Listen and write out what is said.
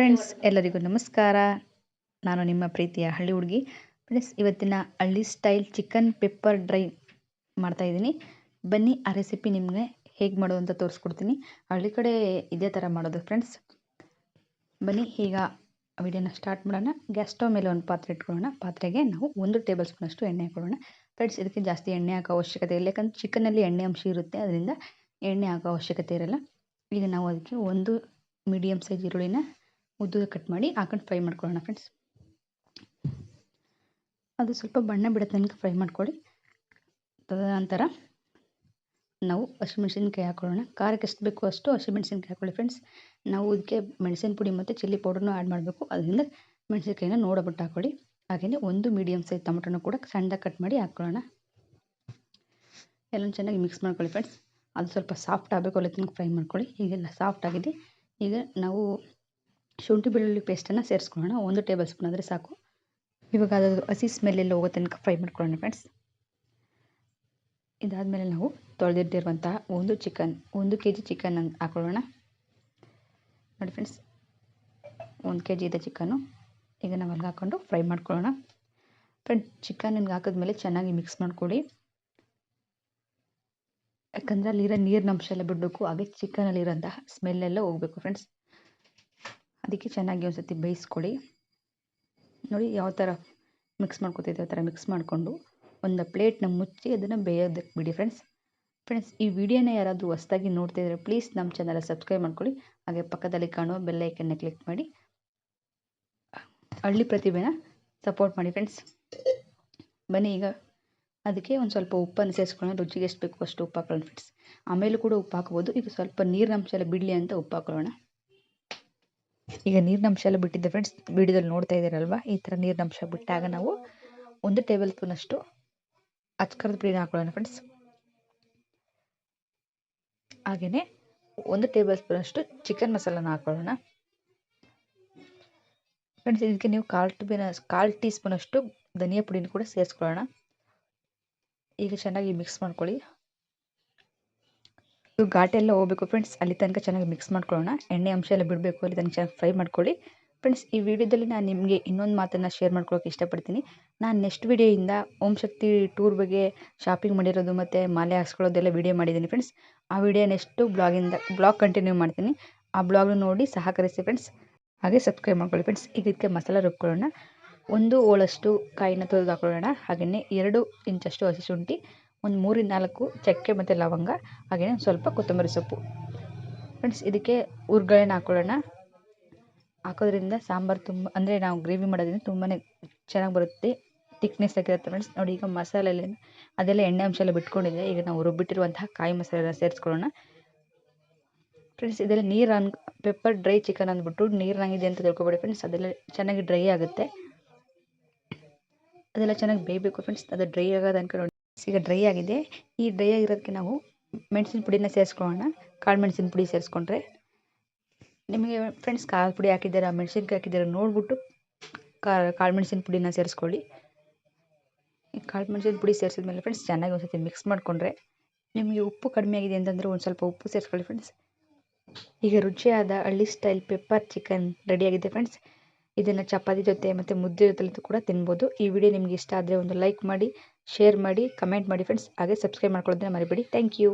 Friends ಎಲ್ಲರಿಗೂ ನಮಸ್ಕಾರ. ನಾನು ನಿಮ್ಮ ಪ್ರೀತಿಯ ಹಳ್ಳಿ ಹುಡುಗಿ. ಫ್ರೆಂಡ್ಸ್ ಇವತ್ತಿನ ಹಳ್ಳಿ ಸ್ಟೈಲ್ ಚಿಕನ್ ಪೆಪ್ಪರ್ ಡ್ರೈ ಮಾಡ್ತಾಯಿದ್ದೀನಿ ಬನ್ನಿ, ಆ ರೆಸಿಪಿ ನಿಮಗೆ ಹೇಗೆ ಮಾಡೋದು ಅಂತ ತೋರಿಸ್ಕೊಡ್ತೀನಿ. ಹಳ್ಳಿ ಕಡೆ ಇದೇ ಥರ ಮಾಡೋದು ಫ್ರೆಂಡ್ಸ್ ಬನ್ನಿ, ಈಗ ವಿಡಿಯೋನ ಸ್ಟಾರ್ಟ್ ಮಾಡೋಣ. ಗ್ಯಾಸ್ ಸ್ಟವ್ ಮೇಲೆ ಒಂದು ಪಾತ್ರೆ ಇಟ್ಕೊಳ್ಳೋಣ. ಪಾತ್ರೆಗೆ ನಾವು ಒಂದು ಟೇಬಲ್ ಸ್ಪೂನಷ್ಟು ಎಣ್ಣೆ ಹಾಕೊಳ್ಳೋಣ. ಫ್ರೆಂಡ್ಸ್ ಇದಕ್ಕೆ ಜಾಸ್ತಿ ಎಣ್ಣೆ ಹಾಕೋ ಅವಶ್ಯಕತೆ ಇಲ್ಲ. ಯಾಕಂದ್ರೆ ಚಿಕನಲ್ಲಿ ಎಣ್ಣೆ ಅಂಶ ಇರುತ್ತೆ. ಅದರಿಂದ ಎಣ್ಣೆ ಹಾಕೋ ಅವಶ್ಯಕತೆ ಇರಲ್ಲ. ಈಗ ನಾವು ಅದಕ್ಕೆ ಒಂದು ಮೀಡಿಯಮ್ ಸೈಜ್ ಈರುಳ್ಳಿನ ಉದ್ದ ಕಟ್ ಮಾಡಿ ಹಾಕೊಂಡು ಫ್ರೈ ಮಾಡ್ಕೊಳ್ಳೋಣ ಫ್ರೆಂಡ್ಸ್ ಅದು ಸ್ವಲ್ಪ ಬಣ್ಣ ಬಿಡೋ ತನಕ ಫ್ರೈ ಮಾಡ್ಕೊಳ್ಳಿ. ತದನಂತರ ನಾವು ಹಸಿಮೆಣ್ಸಿನ್ಕಾಯಿ ಹಾಕೊಳ್ಳೋಣ. ಖಾರಕ್ಕೆ ಎಷ್ಟು ಬೇಕು ಅಷ್ಟು ಹಸಿಮೆಣ್ಸಿನ್ಕಾಯಿ ಹಾಕೊಳ್ಳಿ ಫ್ರೆಂಡ್ಸ್ ನಾವು ಇದಕ್ಕೆ ಮೆಣಸಿನ ಪುಡಿ ಮತ್ತು ಚಿಲ್ಲಿ ಪೌಡರ್ನೂ ಆ್ಯಡ್ ಮಾಡಬೇಕು. ಅದರಿಂದ ಮೆಣಸಿನ್ಕಾಯಿನ ನೋಡಬಿಟ್ಟು ಹಾಕೊಳ್ಳಿ. ಹಾಗೆಯೇ ಒಂದು ಮೀಡಿಯಮ್ ಸೈಜ್ ಟೊಮೆಟೊನ ಕೂಡ ಸಣ್ಣದಾಗಿ ಕಟ್ ಮಾಡಿ ಹಾಕ್ಕೊಳ್ಳೋಣ ಎಲ್ಲ ಚೆನ್ನಾಗಿ ಮಿಕ್ಸ್ ಮಾಡ್ಕೊಳ್ಳಿ ಫ್ರೆಂಡ್ಸ್ ಅದು ಸ್ವಲ್ಪ ಸಾಫ್ಟ್ ಆಗಬೇಕು ಅಲ್ಲಿ ತನಕ ಫ್ರೈ ಮಾಡ್ಕೊಳ್ಳಿ. ಈಗೆಲ್ಲ ಸಾಫ್ಟ್ ಆಗಿದೆ. ಈಗ ನಾವು ಶುಂಠಿ ಬೆಳ್ಳುಳ್ಳಿ ಪೇಸ್ಟನ್ನು ಸೇರಿಸ್ಕೊಳ್ಳೋಣ. ಒಂದು ಟೇಬಲ್ ಸ್ಪೂನ್ ಆದರೆ ಸಾಕು. ಇವಾಗ ಅದು ಹಸಿ ಸ್ಮೆಲ್ಲೆಲ್ಲ ಹೋಗೋ ತನಕ ಫ್ರೈ ಮಾಡ್ಕೊಳ್ಳೋಣ ಫ್ರೆಂಡ್ಸ್ ಇದಾದಮೇಲೆ ನಾವು ತೊಳೆದಿಟ್ಟಿರುವಂತಹ ಒಂದು ಚಿಕನ್ ಒಂದು ಕೆ ಜಿ ಚಿಕನ್ ಹಾಕೊಳ್ಳೋಣ. ನೋಡಿ ಫ್ರೆಂಡ್ಸ್ ಒಂದು ಕೆ ಜಿ ಇದೆ ಚಿಕನ್ನು ಈಗ ನಾವು ಅಲ್ಲಿಗೆ ಹಾಕ್ಕೊಂಡು ಫ್ರೈ ಮಾಡ್ಕೊಳ್ಳೋಣ. ಫ್ರೆಂಡ್ ಚಿಕನ್ ನಿಮ್ಗೆ ಹಾಕಿದ್ಮೇಲೆ ಚೆನ್ನಾಗಿ ಮಿಕ್ಸ್ ಮಾಡಿಕೊಡಿ ಯಾಕಂದರೆ ಅಲ್ಲಿರೋ ನೀರಿನ ಅಂಶ ಎಲ್ಲ ಬಿಡಬೇಕು, ಹಾಗೆ ಚಿಕನಲ್ಲಿರೋಂತಹ ಸ್ಮೆಲ್ಲೆಲ್ಲ ಹೋಗಬೇಕು ಫ್ರೆಂಡ್ಸ್ ಅದಕ್ಕೆ ಚೆನ್ನಾಗಿ ಒಂದು ಸತಿ ಬೇಯಿಸ್ಕೊಳ್ಳಿ. ನೋಡಿ ಯಾವ ಥರ ಮಿಕ್ಸ್ ಮಾಡ್ಕೊತಿದ್ದೆ, ಆ ಥರ ಮಿಕ್ಸ್ ಮಾಡಿಕೊಂಡು ಒಂದು ಪ್ಲೇಟ್ನ ಮುಚ್ಚಿ ಅದನ್ನು ಬೇಯೋದಕ್ಕೆ ಬಿಡಿ ಫ್ರೆಂಡ್ಸ್ ಫ್ರೆಂಡ್ಸ್ ಈ ವಿಡಿಯೋನ ಯಾರಾದರೂ ಹೊಸ್ದಾಗಿ ನೋಡ್ತಾ ಇದ್ದರೆ ಪ್ಲೀಸ್ ನಮ್ಮ ಚಾನಲ್ ಸಬ್ಸ್ಕ್ರೈಬ್ ಮಾಡ್ಕೊಳ್ಳಿ. ಹಾಗೆ ಪಕ್ಕದಲ್ಲಿ ಕಾಣುವ ಬೆಲ್ಲೈಕನ್ನ ಕ್ಲಿಕ್ ಮಾಡಿ. ಹಳ್ಳಿ ಪ್ರತಿಭೆನ ಸಪೋರ್ಟ್ ಮಾಡಿ ಫ್ರೆಂಡ್ಸ್ ಬನ್ನಿ ಈಗ ಅದಕ್ಕೆ ಒಂದು ಸ್ವಲ್ಪ ಉಪ್ಪನ್ನು ಸೇರಿಸ್ಕೊಳ್ಳೋಣ. ರುಚಿಗೆ ಎಷ್ಟು ಬೇಕು ಅಷ್ಟು ಉಪ್ಪು ಹಾಕೊಳ್ಳೋಣ ಫ್ರೆಂಡ್ಸ್ ಆಮೇಲೂ ಕೂಡ ಉಪ್ಪು ಹಾಕ್ಬೋದು. ಈಗ ಸ್ವಲ್ಪ ನೀರಿನಂಶ ಎಲ್ಲ ಬಿಡಲಿ ಅಂತ ಉಪ್ಪು ಹಾಕೊಳ್ಳೋಣ ಈಗ ನೀರಿನ ಅಂಶ ಎಲ್ಲ ಬಿಟ್ಟಿದ್ದೆ ಫ್ರೆಂಡ್ಸ್ ವಿಡಿಯೋದಲ್ಲಿ ನೋಡ್ತಾ ಇದ್ದೀರಲ್ವ? ಈ ಥರ ನೀರಿನಂಶ ಬಿಟ್ಟಾಗ ನಾವು ಒಂದು ಟೇಬಲ್ ಸ್ಪೂನಷ್ಟು ಅಚ್ಕರದ ಪುಡಿನ ಹಾಕೊಳ್ಳೋಣ ಫ್ರೆಂಡ್ಸ್ ಹಾಗೆಯೇ ಒಂದು ಟೇಬಲ್ ಸ್ಪೂನಷ್ಟು ಚಿಕನ್ ಮಸಾಲನ ಹಾಕೊಳ್ಳೋಣ. ಫ್ರೆಂಡ್ಸ್ ಇದಕ್ಕೆ ನೀವು ಕಾಲು ಟೀನ ಕಾಲು ಟೀ ಸ್ಪೂನಷ್ಟು ಧನಿಯಾ ಪುಡಿನ ಕೂಡ ಸೇರಿಸ್ಕೊಳ್ಳೋಣ. ಈಗ ಚೆನ್ನಾಗಿ ಮಿಕ್ಸ್ ಮಾಡ್ಕೊಳ್ಳಿ. ಇದು ಘಾಟೆ ಎಲ್ಲ ಹೋಗಬೇಕು. ಫ್ರೆಂಡ್ಸ್ ಅಲ್ಲಿ ತನಕ ಚೆನ್ನಾಗಿ ಮಿಕ್ಸ್ ಮಾಡ್ಕೊಳ್ಳೋಣ. ಎಣ್ಣೆ ಅಂಶ ಎಲ್ಲ ಬಿಡಬೇಕು. ಅಲ್ಲಿ ತನಕ ಚೆನ್ನಾಗಿ ಫ್ರೈ ಮಾಡ್ಕೊಳ್ಳಿ. ಫ್ರೆಂಡ್ಸ್ ಈ ವಿಡಿಯೋದಲ್ಲಿ ನಾನು ನಿಮಗೆ ಇನ್ನೊಂದು ಮಾತನ್ನು ಶೇರ್ ಮಾಡ್ಕೊಳ್ಳೋಕೆ ಇಷ್ಟಪಡ್ತೀನಿ. ನಾನು ನೆಕ್ಸ್ಟ್ ವಿಡಿಯೋಯಿಂದ ಓಂ ಶಕ್ತಿ ಟೂರ್ ಬಗ್ಗೆ ಶಾಪಿಂಗ್ ಮಾಡಿರೋದು ಮತ್ತು ಮಾಲೆ ಹಾಕ್ಸ್ಕೊಳ್ಳೋದೆಲ್ಲ ವಿಡಿಯೋ ಮಾಡಿದ್ದೀನಿ ಫ್ರೆಂಡ್ಸ್ ಆ ವಿಡಿಯೋ ನೆಕ್ಸ್ಟು ಬ್ಲಾಗಿಂದ ಬ್ಲಾಗ್ ಕಂಟಿನ್ಯೂ ಮಾಡ್ತೀನಿ. ಆ ಬ್ಲಾಗ್ನ ನೋಡಿ ಸಹಕರಿಸಿ ಫ್ರೆಂಡ್ಸ್ ಹಾಗೆ ಸಬ್ಸ್ಕ್ರೈಬ್ ಮಾಡ್ಕೊಳ್ಳಿ ಫ್ರೆಂಡ್ಸ್ ಈಗ ಇದಕ್ಕೆ ಮಸಾಲ ರುಬ್ಕೊಳ್ಳೋಣ. ಒಂದು ಓಳಷ್ಟು ಕಾಯಿನ ತೊಳೆದು ಹಾಕೊಳ್ಳೋಣ. ಹಾಗೆಯೇ ಎರಡು ಇಂಚಷ್ಟು ಹಸಿ ಶುಂಠಿ ಒಂದು ಮೂರಿಂದ ನಾಲ್ಕು ಚಕ್ಕೆ ಮತ್ತು ಲವಂಗ ಹಾಗೆಯೇ ಸ್ವಲ್ಪ ಕೊತ್ತಂಬರಿ ಸೊಪ್ಪು. ಫ್ರೆಂಡ್ಸ್ ಇದಕ್ಕೆ ಉರ್ಗಳೆನ ಹಾಕೊಳ್ಳೋಣ. ಹಾಕೋದ್ರಿಂದ ಸಾಂಬಾರು ತುಂಬ, ಅಂದರೆ ನಾವು ಗ್ರೇವಿ ಮಾಡೋದ್ರಿಂದ ತುಂಬಾ ಚೆನ್ನಾಗಿ ಬರುತ್ತೆ ತಿಕ್ನೆಸ್ ಆಗಿರುತ್ತೆ ಫ್ರೆಂಡ್ಸ್ ನೋಡಿ, ಈಗ ಮಸಾಲೆಲ್ಲ ಅದೆಲ್ಲ ಎಣ್ಣೆ ಅಂಶ ಎಲ್ಲ ಬಿಟ್ಕೊಂಡಿದೆ ಈಗ ನಾವು ರುಬ್ಬಿಟ್ಟಿರುವಂತಹ ಕಾಯಿ ಮಸಾಲೆನ ಸೇರಿಸ್ಕೊಳ್ಳೋಣ. ಫ್ರೆಂಡ್ಸ್ ಇದೆಲ್ಲ ನೀರು ಅನ್ ಪೆಪ್ಪರ್ ಡ್ರೈ ಚಿಕನ್ ಅಂದ್ಬಿಟ್ಟು ನೀರಿನಾಗಿದೆ ಅಂತ ತಿಳ್ಕೊಬೇಡಿ ಫ್ರೆಂಡ್ಸ್ ಅದೆಲ್ಲ ಚೆನ್ನಾಗಿ ಡ್ರೈ ಆಗುತ್ತೆ. ಅದೆಲ್ಲ ಚೆನ್ನಾಗಿ ಬೇಯಬೇಕು ಫ್ರೆಂಡ್ಸ್ ಅದು ಡ್ರೈ ಆಗೋದು ಅನ್ಕೊಂಡು ಈಗ ಡ್ರೈ ಆಗಿದೆ. ಈ ಡ್ರೈ ಆಗಿರೋದಕ್ಕೆ ನಾವು ಮೆಣಸಿನ ಪುಡಿನ ಸೇರಿಸ್ಕೊಳ್ಳೋಣ. ಕಾಳು ಮೆಣಸಿನ ಪುಡಿ ಸೇರಿಸ್ಕೊಂಡ್ರೆ ನಿಮಗೆ ಫ್ರೆಂಡ್ಸ್ ಕಾಳು ಪುಡಿ ಹಾಕಿದ್ದೀರಾ, ಮೆಣಸಿನ್ಕಾಯಿ ಹಾಕಿದ್ದೀರಾ ನೋಡಿಬಿಟ್ಟು ಕಾಳು ಮೆಣಸಿನ ಪುಡಿನ ಸೇರಿಸ್ಕೊಳ್ಳಿ. ಈ ಕಾಳು ಮೆಣಸಿನ ಪುಡಿ ಸೇರಿಸಿದ್ಮೇಲೆ ಫ್ರೆಂಡ್ಸ್ ಚೆನ್ನಾಗಿ ಒಂದು ಸತಿ ಮಿಕ್ಸ್ ಮಾಡಿಕೊಂಡ್ರೆ ನಿಮಗೆ ಉಪ್ಪು ಕಡಿಮೆ ಆಗಿದೆ ಅಂತಂದರೆ ಒಂದು ಸ್ವಲ್ಪ ಉಪ್ಪು ಸೇರಿಸ್ಕೊಳ್ಳಿ ಫ್ರೆಂಡ್ಸ್ ಈಗ ರುಚಿಯಾದ ಹಳ್ಳಿ ಸ್ಟೈಲ್ ಪೆಪ್ಪರ್ ಚಿಕನ್ ರೆಡಿಯಾಗಿದೆ ಫ್ರೆಂಡ್ಸ್ ಇದನ್ನು ಚಪಾತಿ ಜೊತೆ ಮತ್ತು ಮುದ್ದೆ ಜೊತೆ ಕೂಡ ತಿನ್ಬೋದು. ಈ ವಿಡಿಯೋ ನಿಮಗೆ ಇಷ್ಟ ಆದರೆ ಒಂದು ಲೈಕ್ ಮಾಡಿ ಶೇರ್ ಮಾಡಿ ಕಮೆಂಟ್ ಮಾಡಿ ಫ್ರೆಂಡ್ಸ್ ಹಾಗೆ ಸಬ್ಸ್ಕ್ರೈಬ್ ಮಾಡ್ಕೊಳ್ಳೋದನ್ನ ಮರಿಬೇಡಿ. Thank you